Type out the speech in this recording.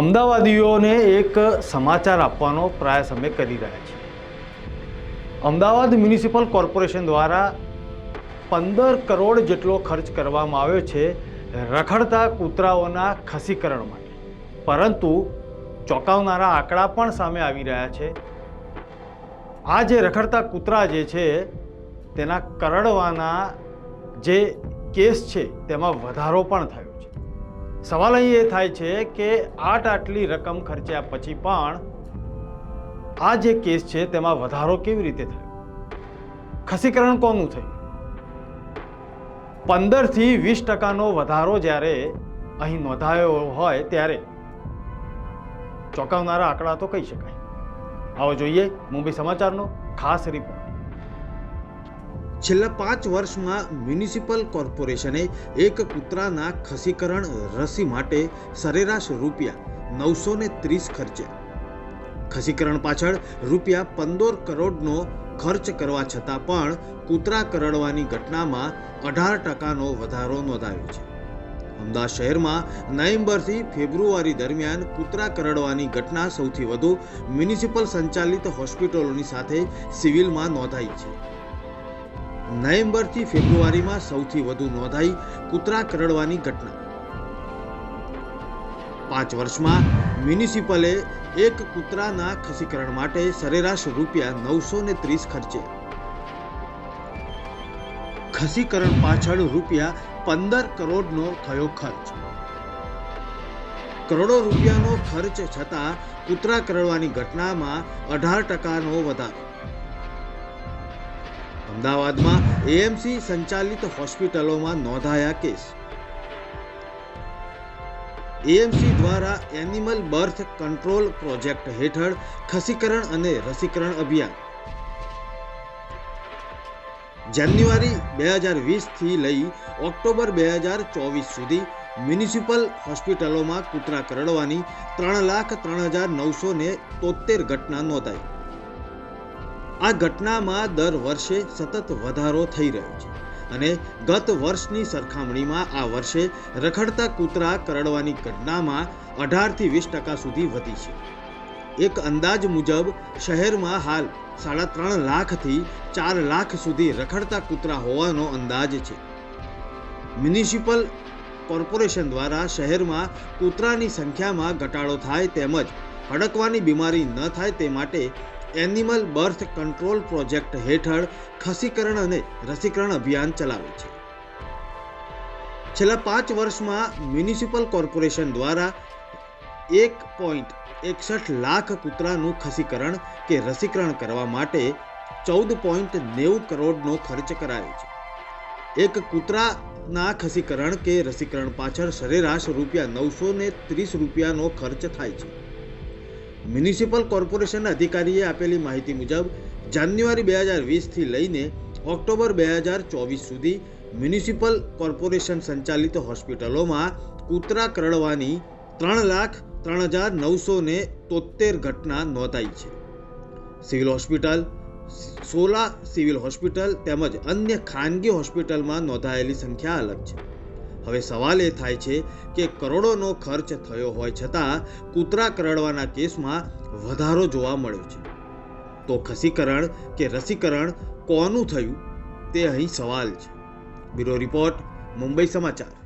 અમદાવાદીઓને એક સમાચાર આપવાનો પ્રયાસ અમે કરી રહ્યા છીએ. અમદાવાદ મ્યુનિસિપલ કોર્પોરેશન દ્વારા પંદર કરોડ જેટલો ખર્ચ કરવામાં આવ્યો છે રખડતા કૂતરાઓના ખસીકરણ માટે. પરંતુ ચોંકાવનારા આંકડા પણ સામે આવી રહ્યા છે. આ જે રખડતા કૂતરા જે છે, તેના કરડવાના જે કેસ છે, તેમાં વધારો પણ થયો છે. સવાલ અહીં એ થાય છે કે આટ આટલી રકમ ખર્ચ્યા પછી પણ આ જે કેસ છે તેમાં વધારો કેવી રીતે થયો? ખસીકરણ કોનું થયું? પંદરથી વીસ ટકાનો વધારો જ્યારે અહીં નોંધાયો હોય ત્યારે ચોંકાવનારા આંકડા તો કહી શકાય. આવો જોઈએ મુંબઈ સમાચારનો ખાસ રિપોર્ટ છેલ્લા પાંચ વર્ષમાં મ્યુનિસિપલ કોર્પોરેશને એક કૂતરાના ખસીકરણ રસી માટે સરેરાશ રૂપિયા નવસો ને ત્રીસ ખર્ચ્યા. ખસીકરણ પાછળ રૂપિયા પંદર કરોડનો ખર્ચ કરવા છતાં પણ કૂતરા કરડવાની ઘટનામાં અઢાર ટકાનો વધારો નોંધાયો છે. અમદાવાદ શહેરમાં નવેમ્બરથી ફેબ્રુઆરી દરમિયાન કૂતરા કરડવાની ઘટના સૌથી વધુ મ્યુનિસિપલ સંચાલિત હોસ્પિટલોની સાથે સિવિલમાં નોંધાઈ છે. નવેમ્બરથી ફેબ્રુઆરીમાં સૌથી વધુ નોંધાઈ કૂતરા કરડવાની ઘટના. પાંચ વર્ષમાં મ્યુનિસિપલે એક કૂતરાના ખસીકરણ માટે સરેરાશ રૂપિયા નવસો ને ત્રીસ ખર્ચે. ખસીકરણ પાછળ રૂપિયા પંદર કરોડનો થયો ખર્ચ. કરોડો રૂપિયાનો ખર્ચ છતાં કૂતરા કરડવાની ઘટનામાં અઢાર ટકાનો વધારો. અમદાવાદમાં એએમસી સંચાલિત હોસ્પિટલોમાં નોંધાયા કેસ. એએમસી દ્વારા એનિમલ બર્થ કંટ્રોલ પ્રોજેક્ટ હેઠળ ખસીકરણ અને રસીકરણ અભિયાન. જાન્યુઆરી બે હજાર વીસથી લઈ ઓક્ટોબર બે હજાર ચોવીસ સુધી મ્યુનિસિપલ હોસ્પિટલોમાં કૂતરા કરડવાની ત્રણ લાખ ત્રણ હજાર નવસો ને તોતેર ઘટના નોંધાઈ. આ ઘટનામાં દર વર્ષે સતત વધારો થઈ રહ્યો છે અને ગત વર્ષની સરખામણીમાં આ વર્ષે રખડતા કૂતરા કરડવાની ઘટનામાં અઢારથી વીસ ટકા સુધી વધી છે. એક અંદાજ મુજબ, શહેરમાં હાલ સાડા ત્રણ લાખથી ચાર લાખ સુધી રખડતા કૂતરા હોવાનો અંદાજ છે. મ્યુનિસિપલ કોર્પોરેશન દ્વારા શહેરમાં કૂતરાની સંખ્યામાં ઘટાડો થાય તેમજ હડકવાની બીમારી ન થાય તે માટે એનિમલ બર્થ કંટ્રોલ પ્રોજેક્ટ હેઠળ ખસીકરણ અને રસીકરણ અભિયાન ચલાવે છે. છેલ્લા પાંચ વર્ષમાં મ્યુનિસિપલ કોર્પોરેશન દ્વારા એક પોઈન્ટ એકસઠ લાખ કૂતરાનું ખસીકરણ કે રસીકરણ કરવા માટે ચૌદ પોઈન્ટ નેવું કરોડનો ખર્ચ કરાયો છે. એક કૂતરાના ખસીકરણ કે રસીકરણ પાછળ સરેરાશ રૂપિયા નવસો ને ત્રીસ રૂપિયાનો ખર્ચ થાય છે. મ્યુનિસિપલ કોર્પોરેશનના અધિકારીએ આપેલી માહિતી મુજબ, જાન્યુઆરી બે હજાર વીસથી લઈને ઓક્ટોબર બે હજાર ચોવીસ સુધી મ્યુનિસિપલ કોર્પોરેશન સંચાલિત હોસ્પિટલોમાં કૂતરા કરડવાની ત્રણ લાખ ત્રણ હજાર નવસો ને તોતેર ઘટના નોંધાઈ છે. Civil hospital, Sola civil hospital તેમજ અન્ય ખાનગી હોસ્પિટલમાં નોંધાયેલી સંખ્યા અલગ છે. હવે સવાલ એ થાય છે કે કરોડોનો ખર્ચ થયો હોય છતાં કૂતરા કરડવાના કેસમાં વધારો જોવા મળ્યો છે. તો ખસીકરણ કે રસીકરણ કોનું થયું તે અહીં સવાલ છે. બ્યુરો રિપોર્ટ, મુંબઈ સમાચાર.